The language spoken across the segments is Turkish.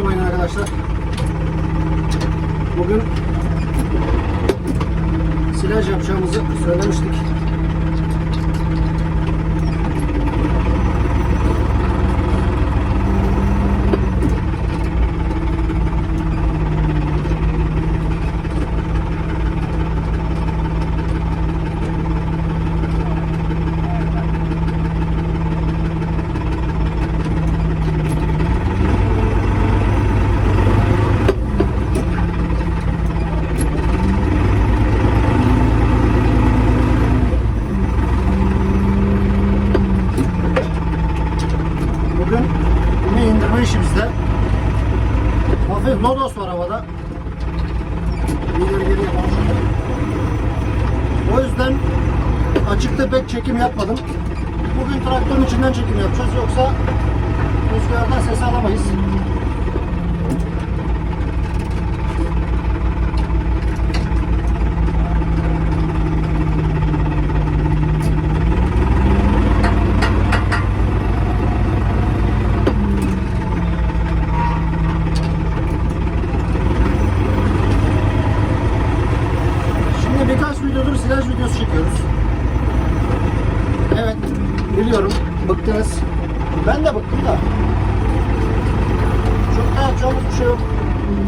bakmayın arkadaşlar. Bugün silaj yapacağımızı söylemiştik. Bugün yine indirme işimizde. Hafif lodos var havada. Geri yapalım. O yüzden açıkta pek çekim yapmadım. Bugün traktörün içinden çekim yapacağız. Yoksa rüzgardan ses alamayız. Thank you.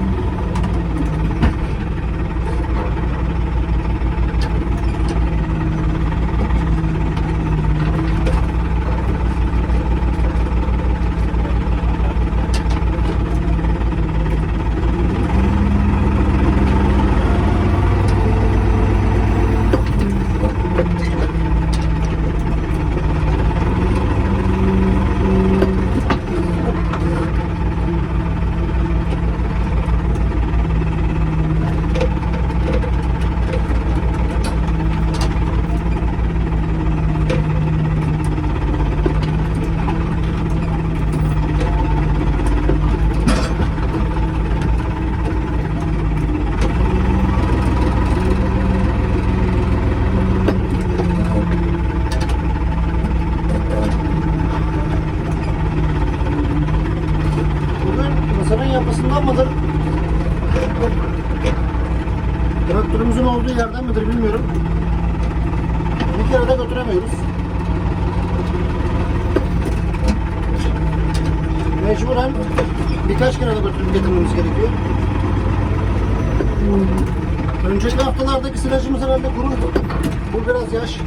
Silajımız herhalde kuruydu. Bu biraz yaş.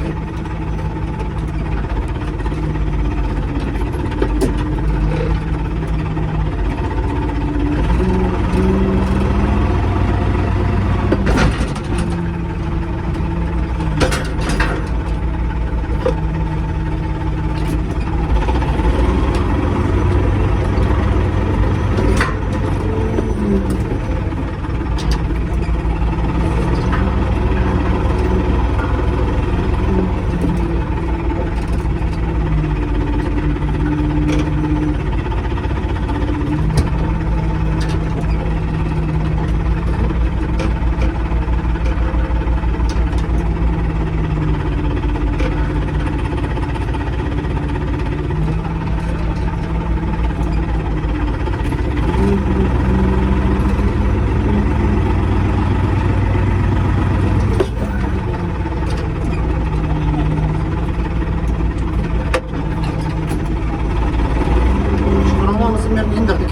Şu romamızın birini indirdik.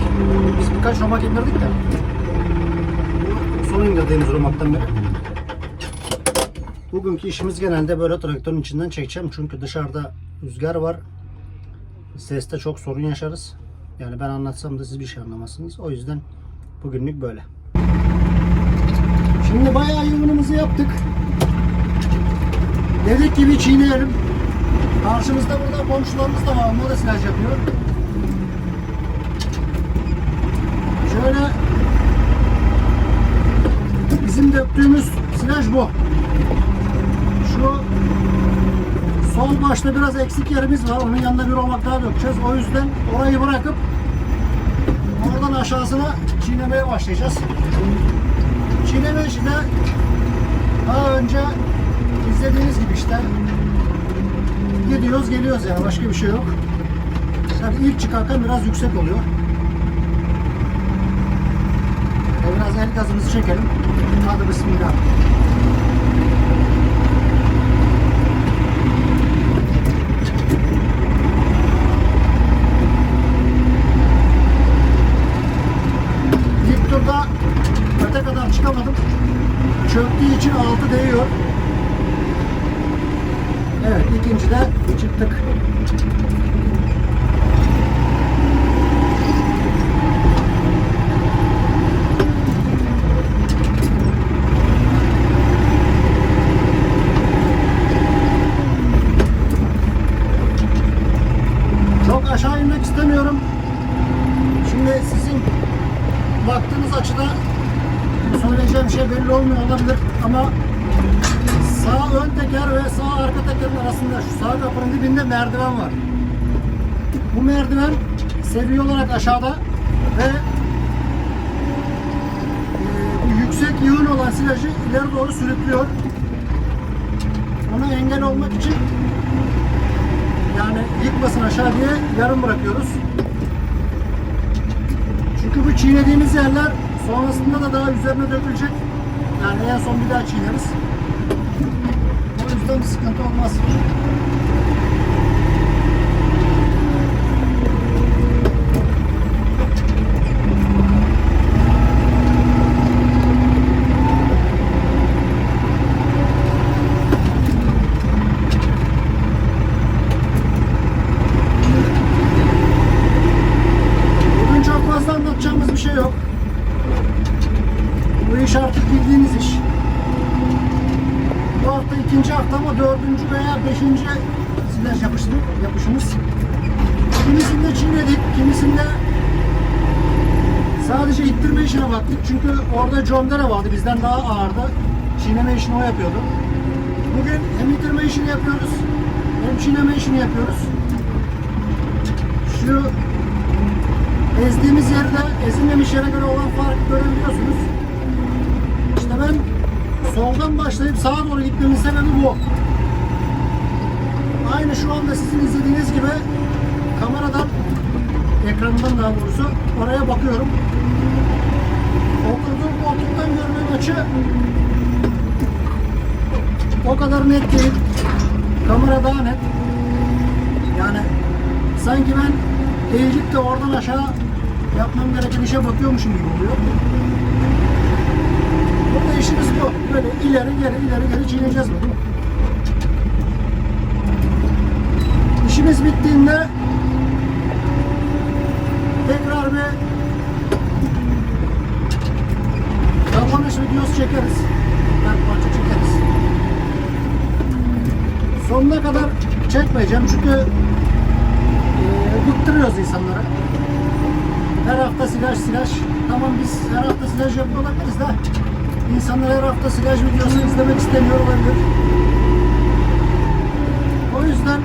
Biz birkaç romak indirdik de. Son indirdiğimiz romaktan biri. Bugünkü işimiz genelde böyle traktörün içinden çekeceğim. Çünkü dışarıda rüzgar var. Seste çok sorun yaşarız. Yani ben anlatsam da siz bir şey anlamazsınız. O yüzden bugünlük böyle. Şimdi bayağı yığınımızı yaptık. Dedik gibi çiğneyelim. Karşımızda burada komşularımız da var. Onlar da silaj yapıyor. Şöyle bizim döktüğümüz silaj bu. Şu sol başta biraz eksik yerimiz var. Onun yanında bir romak daha dökeceğiz. O yüzden orayı bırakıp oradan aşağısına çiğnemeye başlayacağız. Çiğneme işi daha önce izlediğiniz gibi işte gidiyoruz geliyoruz yani başka bir şey yok. Tabii ilk çıkarken biraz yüksek oluyor. E biraz el gazımızı çekelim. Hadi bismillah. İlk turda öte kadar çıkamadım. Çöktüğü için altı değiyor. Evet ikincide çıktık. Çok aşağı inmek istemiyorum. Şimdi sizin baktığınız açıda söyleyeceğim şey belli olmuyor olabilir ama sağ ön teker ve sağ arka tekerin arasında şu sağ kapının dibinde merdiven var. Bu merdiven seviye olarak aşağıda ve e, bu yüksek yığın olan silajı ileri doğru sürüklüyor. Ona engel olmak için yani yıkmasın aşağı diye yarım bırakıyoruz. Çünkü bu çiğnediğimiz yerler sonrasında da daha üzerine dökülecek. Yani en son bir daha çiğneriz. O yüzden bir sıkıntı olmaz. Bugün çok fazla anlatacağımız bir şey yok. Bu iş artık bildiğiniz iş. Bu hafta ikinci hafta ama dördüncü veya beşinci silaj yapıştı, yapışımız. Kimisinde çiğnedik, kimisinde sadece ittirme işine baktık. Çünkü orada Condere vardı, bizden daha ağırdı. Çiğneme işini o yapıyordu. Bugün hem ittirme işini yapıyoruz, hem çiğneme işini yapıyoruz. Şu ezdiğimiz yerde ezilmemiş yere göre olan farkı görebiliyorsunuz. İşte ben soldan başlayıp sağa doğru gitmemin sebebi bu. Aynı şu anda sizin izlediğiniz gibi kameradan ekrandan daha doğrusu oraya bakıyorum. Oturduğum koltuktan görünen açı o kadar net değil. Kamera daha net. Yani sanki ben eğilip de oradan aşağı yapmam gereken işe bakıyormuşum gibi oluyor. Burada işimiz bu. Böyle ileri geri ileri geri çiğneyeceğiz bunu. İşimiz bittiğinde tekrar bir kapanış videosu çekeriz. Ben parça çekeriz. Sonuna kadar çekmeyeceğim çünkü e, bıktırıyoruz insanlara. Her hafta silaj silaj. Tamam biz her hafta silaj yapıyor olabiliriz de insanlar her hafta silaj videosu izlemek istemiyor olabilir. O yüzden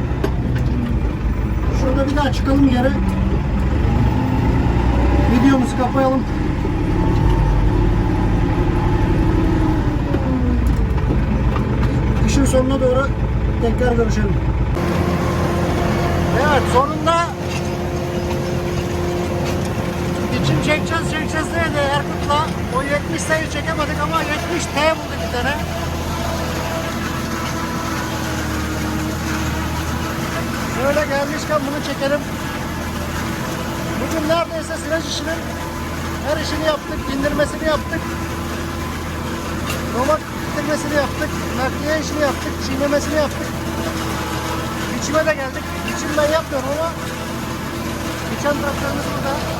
şurada bir daha çıkalım geri. Videomuzu kapayalım. Sonuna doğru tekrar görüşelim. Evet sonunda biçim çekeceğiz çekeceğiz dedi Erkut'la. O 70 sayı çekemedik ama 70 T bulduk bir tane. Şöyle gelmişken bunu çekelim. Bugün neredeyse silaj işinin her işini yaptık, indirmesini yaptık. Romak indirmesini yaptık, nakliye işini yaptık, çiğnemesini yaptık. Biçime de geldik. Biçim ben yapmıyorum ama biçen traktörümüz burada.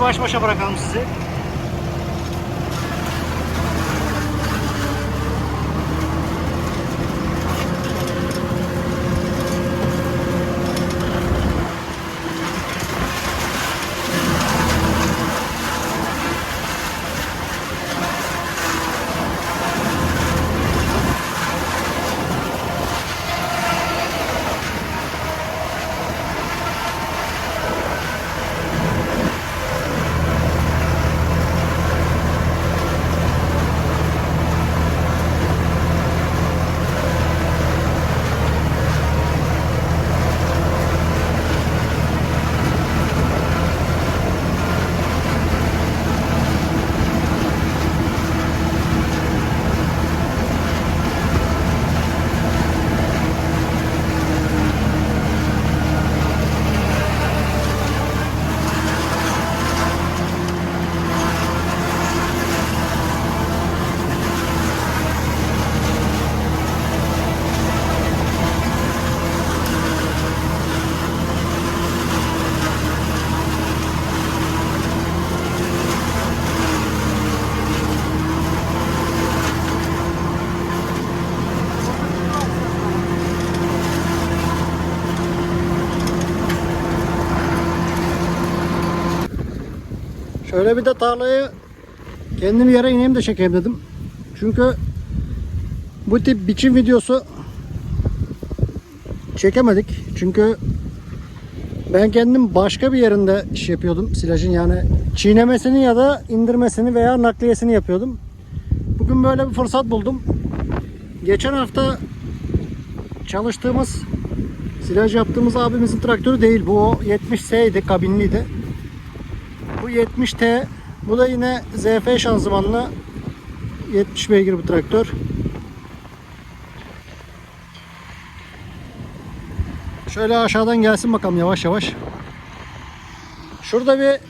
Baş başa bırakalım sizi. Şöyle bir de tarlayı kendim yere ineyim de çekeyim dedim. Çünkü bu tip biçim videosu çekemedik. Çünkü ben kendim başka bir yerinde iş yapıyordum silajın yani çiğnemesini ya da indirmesini veya nakliyesini yapıyordum. Bugün böyle bir fırsat buldum. Geçen hafta çalıştığımız silaj yaptığımız abimizin traktörü değil. Bu o 70S'ydi, kabinliydi. Bu 70T. Bu da yine ZF şanzımanlı 70 beygir bir traktör. Şöyle aşağıdan gelsin bakalım yavaş yavaş. Şurada bir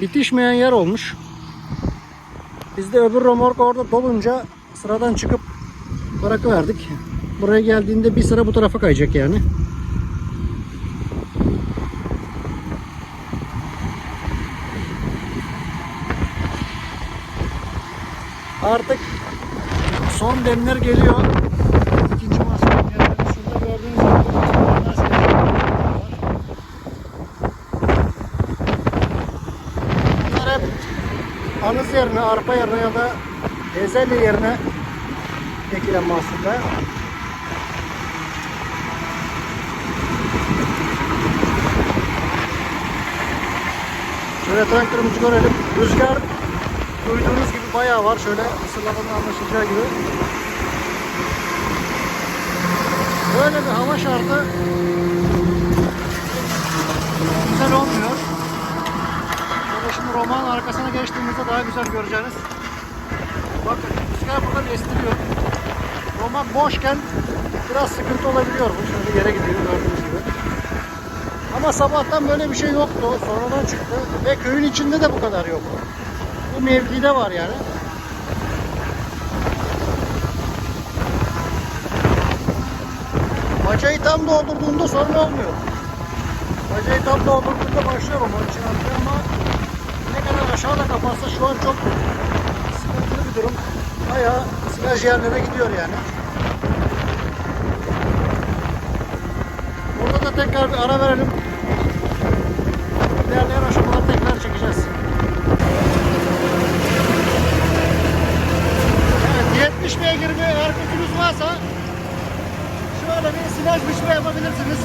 bitişmeyen yer olmuş. Biz de öbür romork orada dolunca sıradan çıkıp bırakıverdik. Buraya geldiğinde bir sıra bu tarafa kayacak yani. Artık son demler geliyor. İkinci mahsulün geldi. Şurada gördüğünüz gibi. Bunlar hep anız yerine, arpa yerine ya da bezelye yerine ekilen mahsuller. Şöyle traktörümüzü görelim. Rüzgar duyduğunuz gibi bayağı var. Şöyle ısırlamanın anlaşılacağı gibi. Böyle bir hava şartı güzel olmuyor. Şöyle şimdi romanın arkasına geçtiğimizde daha güzel göreceğiniz. Bakın rüzgar burada estiriyor. Roman boşken biraz sıkıntı olabiliyor bu. Şöyle yere gidiyor gördüğünüz gibi. Ama sabahtan böyle bir şey yoktu. Sonradan çıktı. Ve köyün içinde de bu kadar yok. Bu mevkide var yani. Bacayı tam doldurduğunda sorun olmuyor. Bacayı tam doldurduğunda başlıyor onun için atıyor ama ne kadar aşağıda kaparsa şu an çok sıkıntılı bir durum. Bayağı silaj yerlere gidiyor yani. Burada da tekrar bir ara verelim. İlerleyen aşamaları 60 beygir bir arkutunuz varsa şöyle bir silaj biçme yapabilirsiniz.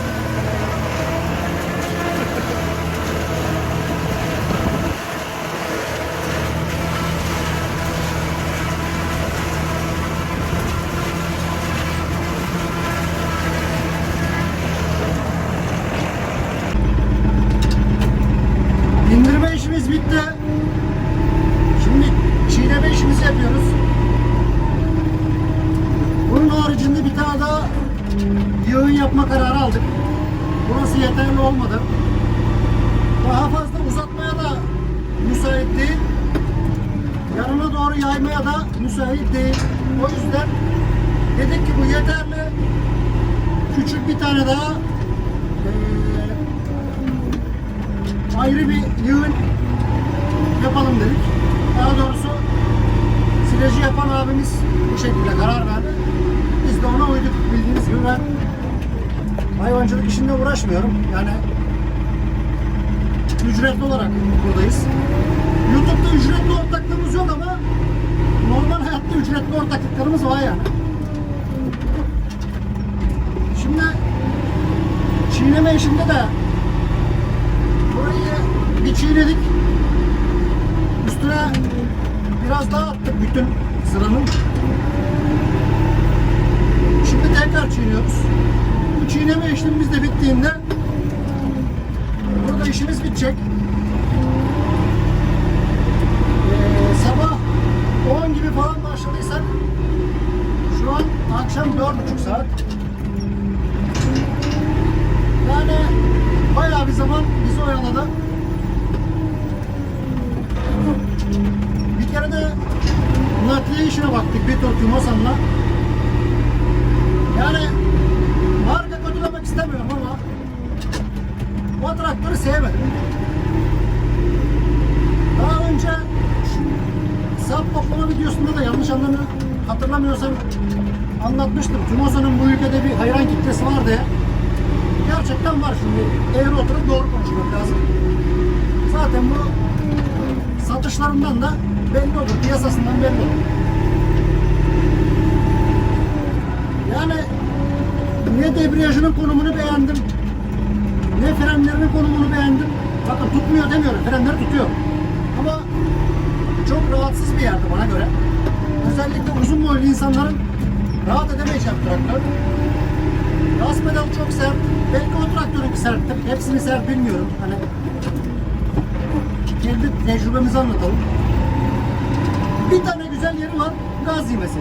Nakliye işine baktık bir tur Tümosan'la. Yani marka kötülemek istemiyorum ama o traktörü sevmedim. Daha önce sap toplama videosunda da yanlış anlamı hatırlamıyorsam anlatmıştım. Tümosa'nın bu ülkede bir hayran kitlesi var diye. Gerçekten var şimdi. Eğri oturup doğru konuşmak lazım. Zaten bu satışlarından da belli olur. Piyasasından belli olur. Yani ne debriyajının konumunu beğendim. Ne frenlerinin konumunu beğendim. Bakın tutmuyor demiyorum. Frenleri tutuyor. Ama çok rahatsız bir yerde bana göre. Özellikle uzun boylu insanların rahat edemeyeceğim traktör. Gaz pedal çok sert. Belki o traktörünki serttir. Hepsini sert bilmiyorum. Hani kendi tecrübemizi anlatalım. Bir tane güzel yeri var. Gaz yemesi.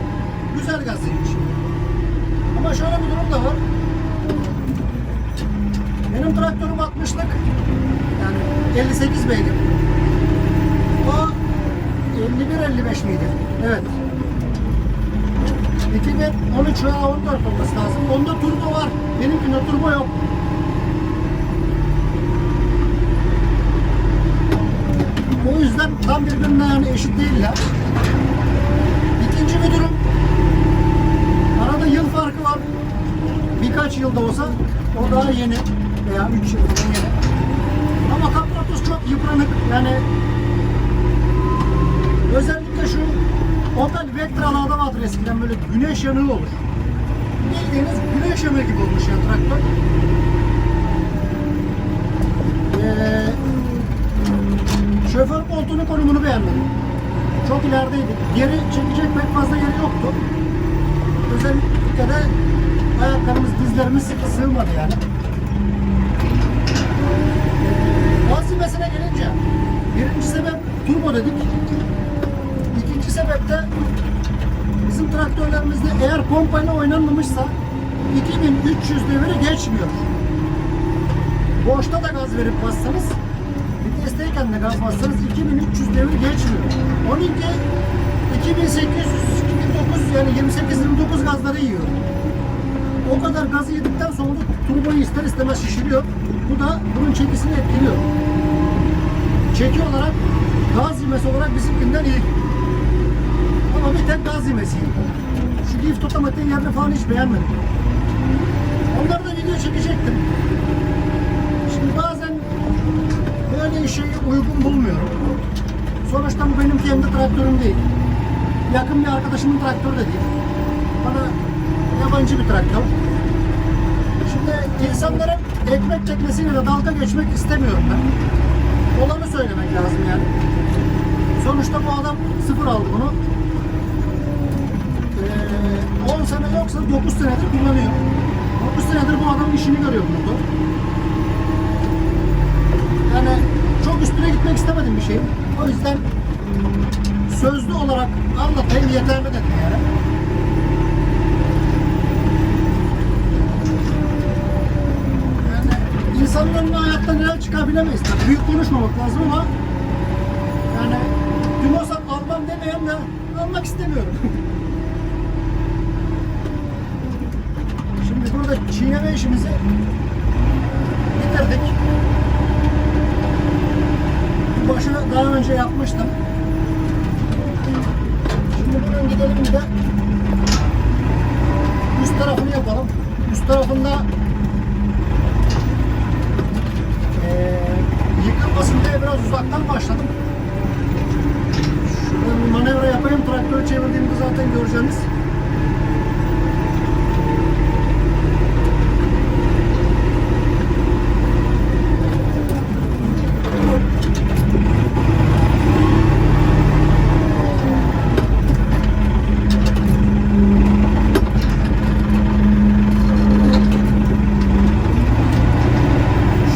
Güzel gaz yemiş. Ama şöyle bir durum da var. Benim traktörüm 60'lık. Yani 58 beygir. O 51-55 miydi? Evet. 2013 veya 14 olması lazım. Onda turbo var. Benimkinde turbo yok. O yüzden tam birbirine yani eşit değiller. İkinci bir durum. Farkı. Birkaç yılda olsa o daha yeni veya 3 yılda yeni. Ama kaprotus çok yıpranık. Yani özellikle şu Opel Vectra'larda vardır eskiden böyle güneş yanığı olur. Bildiğiniz güneş yanığı gibi olmuş ya traktör. Ee, şoför koltuğunun konumunu beğenmedim. Çok ilerideydi. Geri çekecek pek fazla yeri yoktu. Özellikle de ayaklarımız, dizlerimiz sığmadı yani. Gaz yemesine gelince birinci sebep turbo dedik. İkinci sebep de bizim traktörlerimizde eğer pompayla oynanmamışsa 2300 deviri geçmiyor. Boşta da gaz verip bassanız vitesteyken de gaz bassanız 2300 devir geçmiyor. Onunki 2800 2900 yani 28-29 gazları yiyor. O kadar gazı yedikten sonra turboyu ister istemez şişiriyor. Bu da bunun çekisini etkiliyor. Çeki olarak gaz yemesi olarak bizimkinden iyi. Ama bir tek gaz yemesi iyi. Şu lift otomatiğin yerini falan hiç beğenmedim. Onları da video çekecektim. Şimdi bazen böyle şeyi uygun bulmuyorum. Sonuçta bu benim kendi traktörüm değil. Yakın bir arkadaşımın traktörü de değil. Bana yabancı bir traktör. Şimdi insanların ekmek teknesiyle de dalga geçmek istemiyorum ben. Olanı söylemek lazım yani. Sonuçta bu adam sıfır aldı bunu. Ee, 10 sene yoksa 9 senedir kullanıyor. 9 senedir bu adamın işini görüyor burada. Yani çok üstüne gitmek istemedim bir şeyin. O yüzden sözlü olarak anlatayım yeterli dedim yani. Yani insanların hayatta neler çıkar bilemeyiz. Tabii büyük konuşmamak lazım ama yani Tümosan Alman demeyen de olmak istemiyorum. Şimdi burada çiğneme işimizi bitirdik. Bu başı daha önce yapmıştım. Şimdi bunun gidelim bir de üst tarafını yapalım. Üst tarafında eee yıkılmasın diye biraz uzaktan başladım. Şuradan bir manevra yapayım. Traktörü çevirdiğimde zaten göreceğiniz.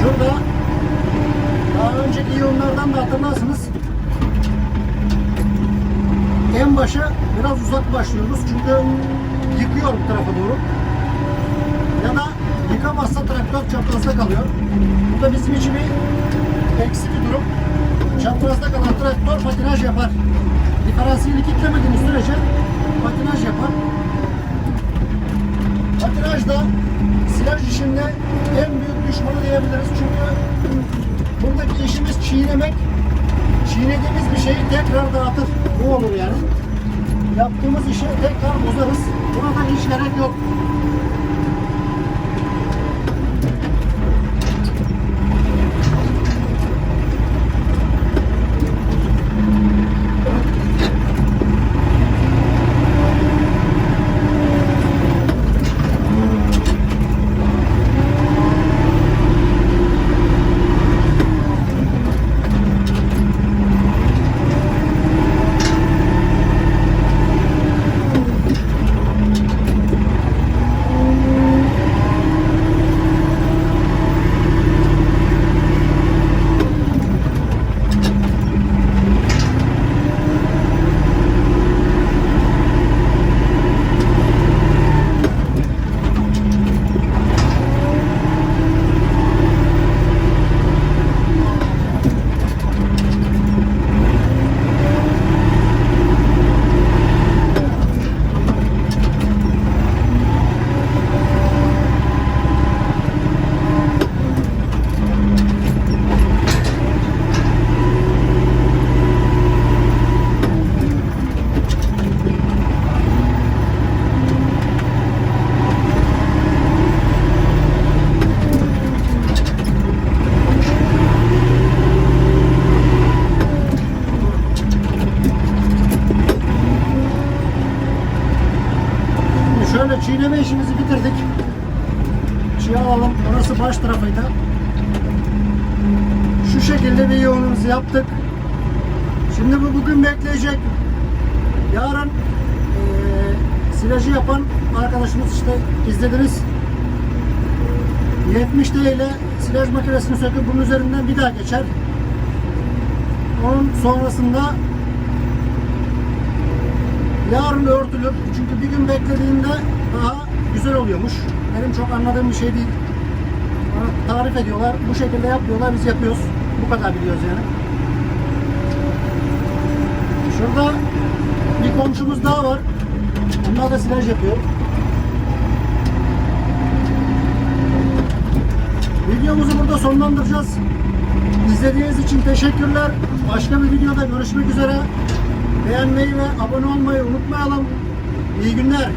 Şurada daha önceki yığınlardan da hatırlarsınız. En başa biraz uzak başlıyoruz çünkü yıkıyor bu tarafa doğru. Ya da yıkamazsa traktör çaprazda kalıyor. Bu da bizim için bir eksi bir durum. Çaprazda kalan traktör patinaj yapar. Diferansiyeli kilitlemediğiniz sürece patinaj yapar. Patinaj da silaj işinde en büyük düşmanı diyebiliriz. Çünkü buradaki işimiz çiğnemek. Çiğnediğimiz bir şeyi tekrar dağıtır. Bu olur yani. Yaptığımız işi tekrar bozarız. Buna da hiç gerek yok. Şimdi şöyle çiğneme işimizi bitirdik. Çiğ alalım. Orası baş tarafıydı. Şu şekilde bir yoğunumuzu yaptık. Şimdi bu bugün bekleyecek. Yarın eee silajı yapan arkadaşımız işte izlediniz. 70 D ile silaj makinesini söküp bunun üzerinden bir daha geçer. Onun sonrasında yarın örtülür. Çünkü bir gün beklediğinde daha güzel oluyormuş. Benim çok anladığım bir şey değil. Bana tarif ediyorlar. Bu şekilde yapıyorlar. Biz yapıyoruz. Bu kadar biliyoruz yani. Şurada bir komşumuz daha var. Onlar da silaj yapıyor. Videomuzu burada sonlandıracağız. İzlediğiniz için teşekkürler. Başka bir videoda görüşmek üzere. Beğenmeyi ve abone olmayı unutmayalım. İyi günler.